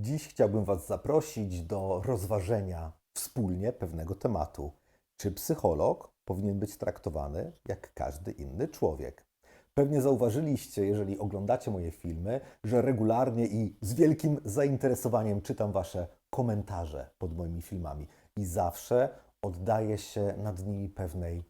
Dziś chciałbym Was zaprosić do rozważenia wspólnie pewnego tematu. Czy psycholog powinien być traktowany jak każdy inny człowiek? Pewnie zauważyliście, jeżeli oglądacie moje filmy, że regularnie i z wielkim zainteresowaniem czytam Wasze komentarze pod moimi filmami i zawsze oddaję się nad nimi pewnej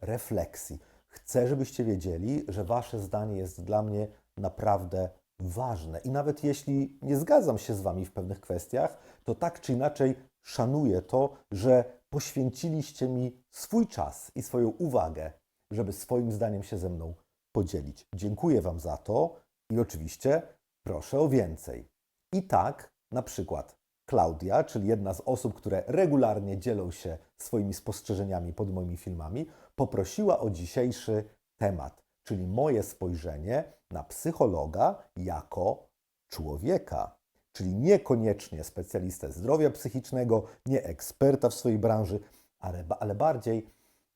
refleksji. Chcę, żebyście wiedzieli, że Wasze zdanie jest dla mnie naprawdę ważne. I nawet jeśli nie zgadzam się z Wami w pewnych kwestiach, to tak czy inaczej szanuję to, że poświęciliście mi swój czas i swoją uwagę, żeby swoim zdaniem się ze mną podzielić. Dziękuję Wam za to i oczywiście proszę o więcej. I tak, na przykład Klaudia, czyli jedna z osób, które regularnie dzielą się swoimi spostrzeżeniami pod moimi filmami, poprosiła o dzisiejszy temat, czyli moje spojrzenie na psychologa jako człowieka. Czyli niekoniecznie specjalistę zdrowia psychicznego, nie eksperta w swojej branży, ale, ale bardziej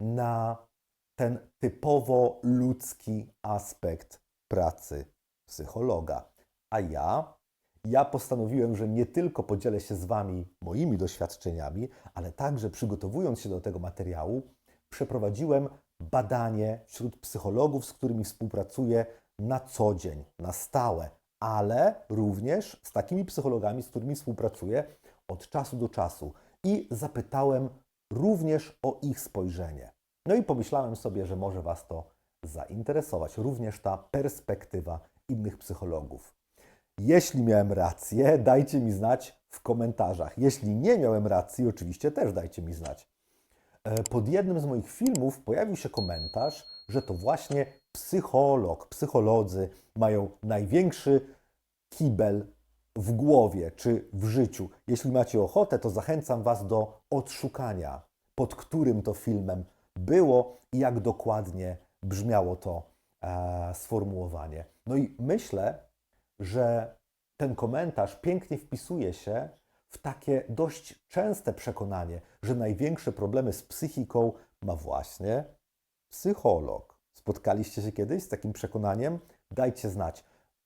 na ten typowo ludzki aspekt pracy psychologa. A ja, ja postanowiłem, że nie tylko podzielę się z Wami moimi doświadczeniami, ale także przygotowując się do tego materiału, przeprowadziłem badanie wśród psychologów, z którymi współpracuję na co dzień, na stałe, ale również z takimi psychologami, z którymi współpracuję od czasu do czasu. I zapytałem również o ich spojrzenie. No i pomyślałem sobie, że może Was to zainteresować, również ta perspektywa innych psychologów. Jeśli miałem rację, dajcie mi znać w komentarzach. Jeśli nie miałem racji, oczywiście też dajcie mi znać. E, Pod jednym z moich filmów pojawił się komentarz, że to właśnie psycholog, psycholodzy mają największy kibel w głowie czy w życiu. Jeśli macie ochotę, to zachęcam Was do odszukania, pod którym to filmem było i jak dokładnie brzmiało to e, sformułowanie. No i myślę, że ten komentarz pięknie wpisuje się w takie dość częste przekonanie, że największe problemy z psychiką ma właśnie psycholog. Spotkaliście się kiedyś z takim przekonaniem? Dajcie znać.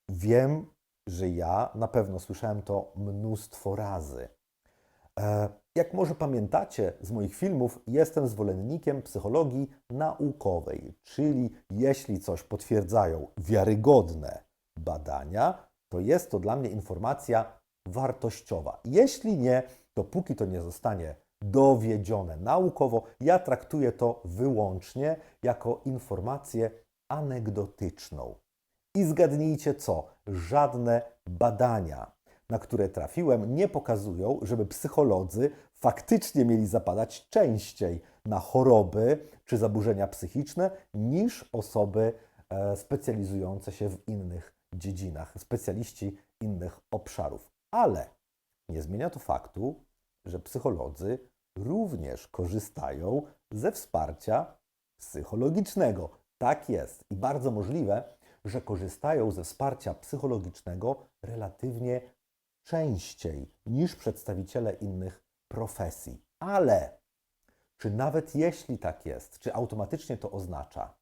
Wiem, że ja na pewno słyszałem to mnóstwo razy. E, Jak może pamiętacie z moich filmów, jestem zwolennikiem psychologii naukowej, czyli jeśli coś potwierdzają wiarygodne badania, to jest to dla mnie informacja wartościowa. Jeśli nie, to póki to nie zostanie dowiedzione naukowo, ja traktuję to wyłącznie jako informację anegdotyczną. I zgadnijcie co? Żadne badania, na które trafiłem, nie pokazują, żeby psycholodzy faktycznie mieli zapadać częściej na choroby czy zaburzenia psychiczne niż osoby e, specjalizujące się w innych dziedzinach, specjaliści innych obszarów. Ale nie zmienia to faktu, że psycholodzy również korzystają ze wsparcia psychologicznego. Tak jest i bardzo możliwe, że korzystają ze wsparcia psychologicznego relatywnie częściej niż przedstawiciele innych profesji. Ale czy nawet jeśli tak jest, czy automatycznie to oznacza,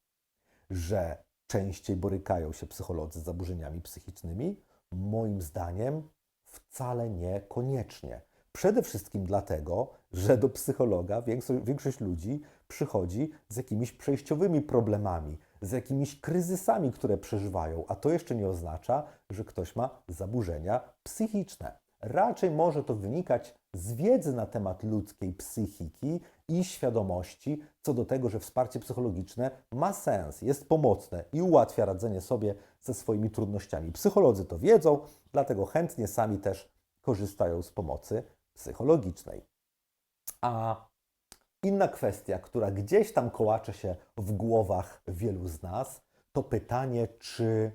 że częściej borykają się psycholodzy z zaburzeniami psychicznymi? Moim zdaniem wcale niekoniecznie. Przede wszystkim dlatego, że do psychologa większość, większość ludzi przychodzi z jakimiś przejściowymi problemami, z jakimiś kryzysami, które przeżywają, a to jeszcze nie oznacza, że ktoś ma zaburzenia psychiczne. Raczej może to wynikać z wiedzy na temat ludzkiej psychiki i świadomości co do tego, że wsparcie psychologiczne ma sens, jest pomocne i ułatwia radzenie sobie ze swoimi trudnościami. Psycholodzy to wiedzą, dlatego chętnie sami też korzystają z pomocy psychologicznej. A inna kwestia, która gdzieś tam kołacze się w głowach wielu z nas, to pytanie, czy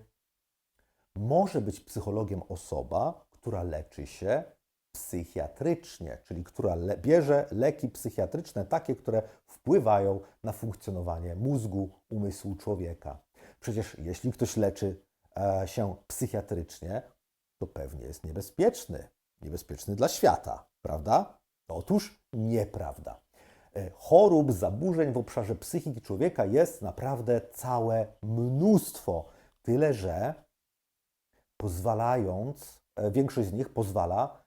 może być psychologiem osoba, która leczy się psychiatrycznie, czyli która le bierze leki psychiatryczne, takie, które wpływają na funkcjonowanie mózgu, umysłu człowieka. Przecież jeśli ktoś leczy e, się psychiatrycznie, to pewnie jest niebezpieczny, niebezpieczny dla świata, prawda? Otóż nieprawda. E, Chorób, zaburzeń w obszarze psychiki człowieka jest naprawdę całe mnóstwo. Tyle, że pozwalając e, większość z nich pozwala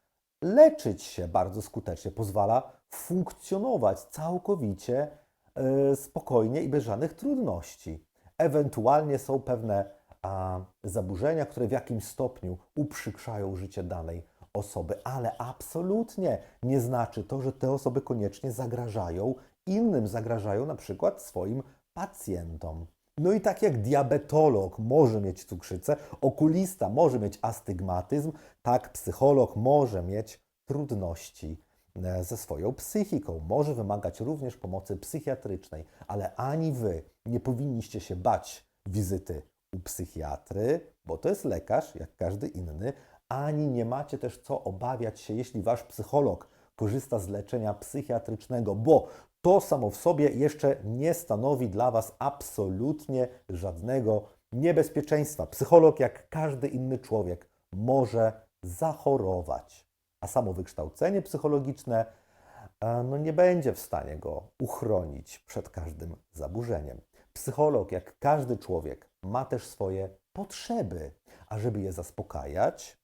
leczyć się bardzo skutecznie, pozwala funkcjonować całkowicie e, spokojnie i bez żadnych trudności. Ewentualnie są pewne zaburzenia, które w jakimś stopniu uprzykrzają życie danej osoby, ale absolutnie nie znaczy to, że te osoby koniecznie zagrażają innym, zagrażają na przykład swoim pacjentom. No i tak jak diabetolog może mieć cukrzycę, okulista może mieć astygmatyzm, tak psycholog może mieć trudności e, ze swoją psychiką, może wymagać również pomocy psychiatrycznej, ale ani wy nie powinniście się bać wizyty u psychiatry, bo to jest lekarz, jak każdy inny, ani nie macie też co obawiać się, jeśli wasz psycholog korzysta z leczenia psychiatrycznego, bo to samo w sobie jeszcze nie stanowi dla Was absolutnie żadnego niebezpieczeństwa. Psycholog, jak każdy inny człowiek, może zachorować, a samo wykształcenie psychologiczne e, no, nie będzie w stanie go uchronić przed każdym zaburzeniem. Psycholog, jak każdy człowiek, ma też swoje potrzeby, a żeby je zaspokajać,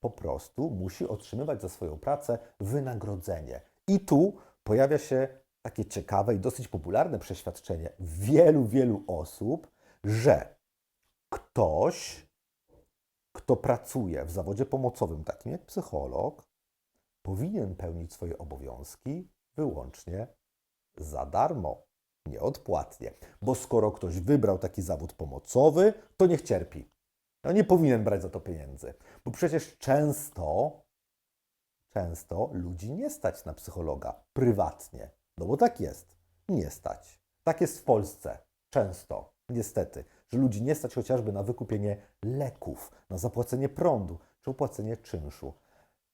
po prostu musi otrzymywać za swoją pracę wynagrodzenie. I tu pojawia się takie ciekawe i dosyć popularne przeświadczenie wielu, wielu osób, że ktoś, kto pracuje w zawodzie pomocowym, takim jak psycholog, powinien pełnić swoje obowiązki wyłącznie za darmo, nieodpłatnie. Bo skoro ktoś wybrał taki zawód pomocowy, to niech cierpi. No nie powinien brać za to pieniędzy, bo przecież często, często ludzi nie stać na psychologa prywatnie. No bo tak jest, nie stać. Tak jest w Polsce, często, niestety, że ludzi nie stać chociażby na wykupienie leków, na zapłacenie prądu czy opłacenie czynszu.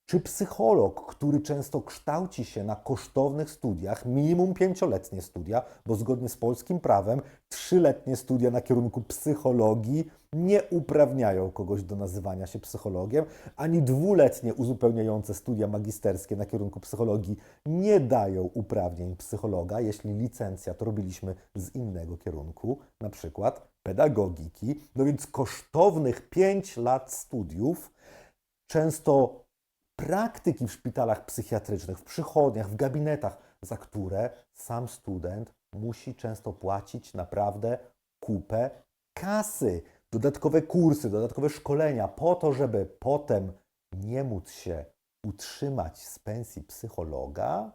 Czy psycholog, który często kształci się na kosztownych studiach, minimum pięcioletnie studia, bo zgodnie z polskim prawem trzyletnie studia na kierunku psychologii nie uprawniają kogoś do nazywania się psychologiem, ani dwuletnie uzupełniające studia magisterskie na kierunku psychologii nie dają uprawnień psychologa, jeśli licencjat robiliśmy z innego kierunku, na przykład pedagogiki. No więc kosztownych 5 lat studiów, często praktyki w szpitalach psychiatrycznych, w przychodniach, w gabinetach, za które sam student musi często płacić naprawdę kupę kasy, dodatkowe kursy, dodatkowe szkolenia, po to, żeby potem nie móc się utrzymać z pensji psychologa?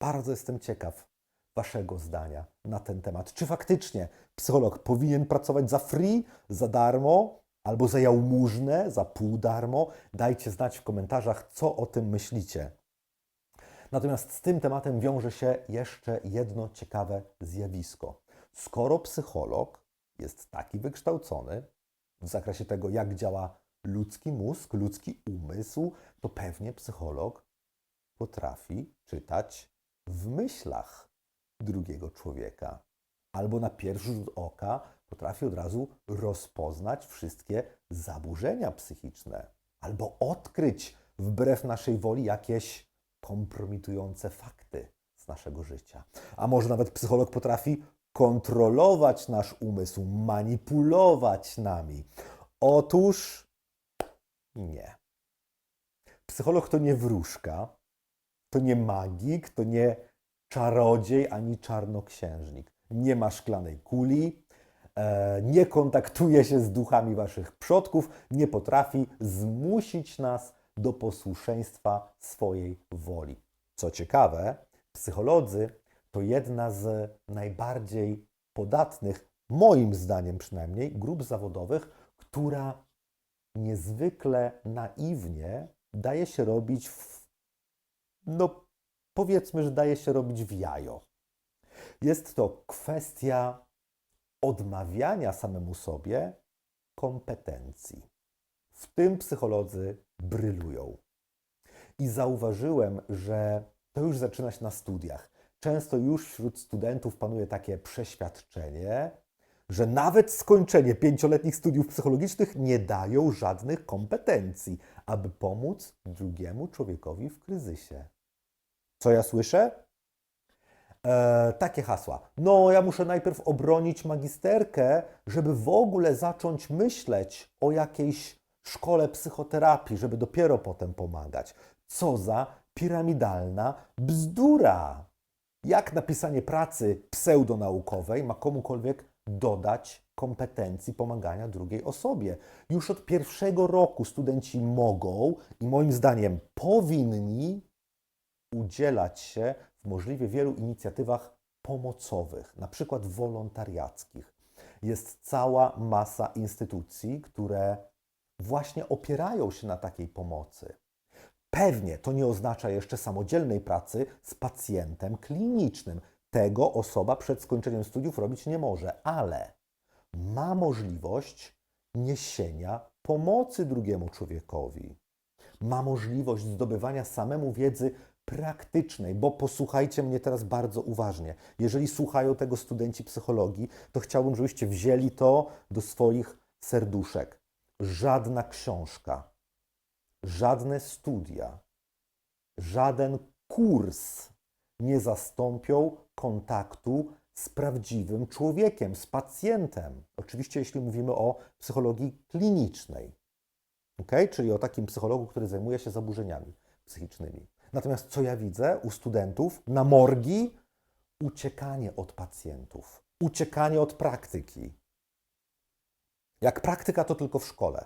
Bardzo jestem ciekaw Waszego zdania na ten temat. Czy faktycznie psycholog powinien pracować za free, za darmo, albo za jałmużnę, za pół darmo? Dajcie znać w komentarzach, co o tym myślicie. Natomiast z tym tematem wiąże się jeszcze jedno ciekawe zjawisko. Skoro psycholog jest taki wykształcony w zakresie tego, jak działa ludzki mózg, ludzki umysł, to pewnie psycholog potrafi czytać w myślach drugiego człowieka. Albo na pierwszy rzut oka potrafi od razu rozpoznać wszystkie zaburzenia psychiczne, albo odkryć wbrew naszej woli jakieś kompromitujące fakty z naszego życia. A może nawet psycholog potrafi kontrolować nasz umysł, manipulować nami. Otóż nie. Psycholog to nie wróżka, to nie magik, to nie czarodziej ani czarnoksiężnik. Nie ma szklanej kuli, e, nie kontaktuje się z duchami waszych przodków, nie potrafi zmusić nas do posłuszeństwa swojej woli. Co ciekawe, psycholodzy to jedna z najbardziej podatnych, moim zdaniem przynajmniej, grup zawodowych, która niezwykle naiwnie daje się robić w, no powiedzmy, że daje się robić w jajo. Jest to kwestia odmawiania samemu sobie kompetencji. W tym psycholodzy brylują. I zauważyłem, że to już zaczyna się na studiach. Często już wśród studentów panuje takie przeświadczenie, że nawet skończenie pięcioletnich studiów psychologicznych nie dają żadnych kompetencji, aby pomóc drugiemu człowiekowi w kryzysie. Co ja słyszę? E, takie hasła. No, ja muszę najpierw obronić magisterkę, żeby w ogóle zacząć myśleć o jakiejś szkole psychoterapii, żeby dopiero potem pomagać. Co za piramidalna bzdura! Jak napisanie pracy pseudonaukowej ma komukolwiek dodać kompetencji pomagania drugiej osobie? Już od pierwszego roku studenci mogą i moim zdaniem powinni udzielać się w możliwie wielu inicjatywach pomocowych, na przykład wolontariackich. Jest cała masa instytucji, które właśnie opierają się na takiej pomocy. Pewnie to nie oznacza jeszcze samodzielnej pracy z pacjentem klinicznym. Tego osoba przed skończeniem studiów robić nie może, ale ma możliwość niesienia pomocy drugiemu człowiekowi. Ma możliwość zdobywania samemu wiedzy praktycznej, bo posłuchajcie mnie teraz bardzo uważnie. Jeżeli słuchają tego studenci psychologii, to chciałbym, żebyście wzięli to do swoich serduszek. Żadna książka, żadne studia, żaden kurs nie zastąpią kontaktu z prawdziwym człowiekiem, z pacjentem. Oczywiście, jeśli mówimy o psychologii klinicznej, okay? czyli o takim psychologu, który zajmuje się zaburzeniami psychicznymi. Natomiast co ja widzę u studentów na morgi? Uciekanie od pacjentów, uciekanie od praktyki. Jak praktyka to tylko w szkole,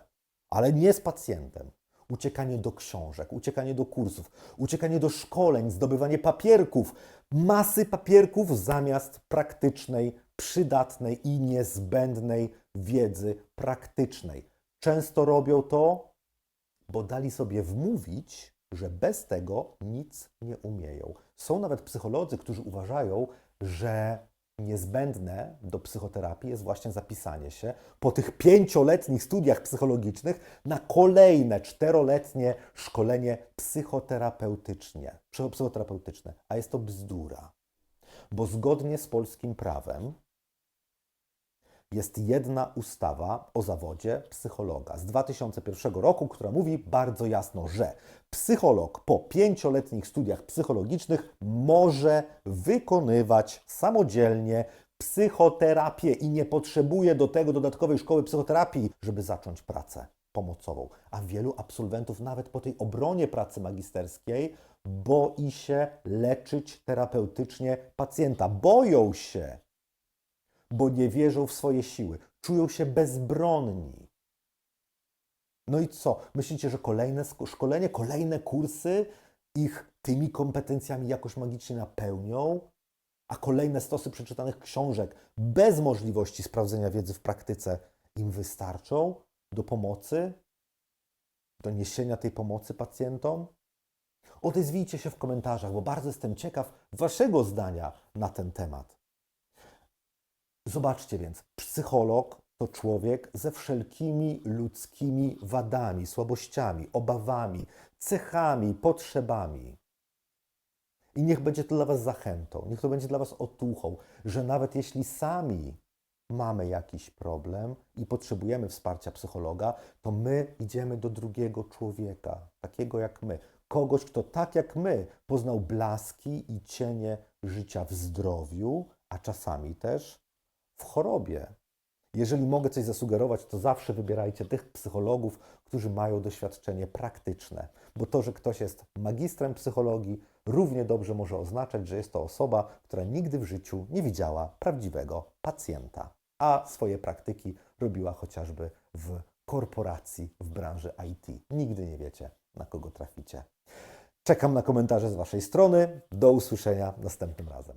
ale nie z pacjentem. Uciekanie do książek, uciekanie do kursów, uciekanie do szkoleń, zdobywanie papierków, masy papierków zamiast praktycznej, przydatnej i niezbędnej wiedzy praktycznej. Często robią to, bo dali sobie wmówić, że bez tego nic nie umieją. Są nawet psycholodzy, którzy uważają, że niezbędne do psychoterapii jest właśnie zapisanie się po tych pięcioletnich studiach psychologicznych na kolejne czteroletnie szkolenie psychoterapeutyczne. psychoterapeutyczne. A jest to bzdura, bo zgodnie z polskim prawem jest jedna ustawa o zawodzie psychologa z 2001 roku, która mówi bardzo jasno, że psycholog po pięcioletnich studiach psychologicznych może wykonywać samodzielnie psychoterapię i nie potrzebuje do tego dodatkowej szkoły psychoterapii, żeby zacząć pracę pomocową. A wielu absolwentów nawet po tej obronie pracy magisterskiej boi się leczyć terapeutycznie pacjenta. Boją się, bo nie wierzą w swoje siły, czują się bezbronni. No i co? Myślicie, że kolejne szkolenie, kolejne kursy ich tymi kompetencjami jakoś magicznie napełnią? A kolejne stosy przeczytanych książek bez możliwości sprawdzenia wiedzy w praktyce im wystarczą do pomocy, do niesienia tej pomocy pacjentom? Odezwijcie się w komentarzach, bo bardzo jestem ciekaw Waszego zdania na ten temat. Zobaczcie więc, psycholog to człowiek ze wszelkimi ludzkimi wadami, słabościami, obawami, cechami, potrzebami. I niech będzie to dla Was zachętą, niech to będzie dla Was otuchą, że nawet jeśli sami mamy jakiś problem i potrzebujemy wsparcia psychologa, to my idziemy do drugiego człowieka, takiego jak my. Kogoś, kto tak jak my poznał blaski i cienie życia w zdrowiu, a czasami też w chorobie. Jeżeli mogę coś zasugerować, to zawsze wybierajcie tych psychologów, którzy mają doświadczenie praktyczne, bo to, że ktoś jest magistrem psychologii, równie dobrze może oznaczać, że jest to osoba, która nigdy w życiu nie widziała prawdziwego pacjenta, a swoje praktyki robiła chociażby w korporacji w branży IT. Nigdy nie wiecie, na kogo traficie. Czekam na komentarze z Waszej strony. Do usłyszenia następnym razem.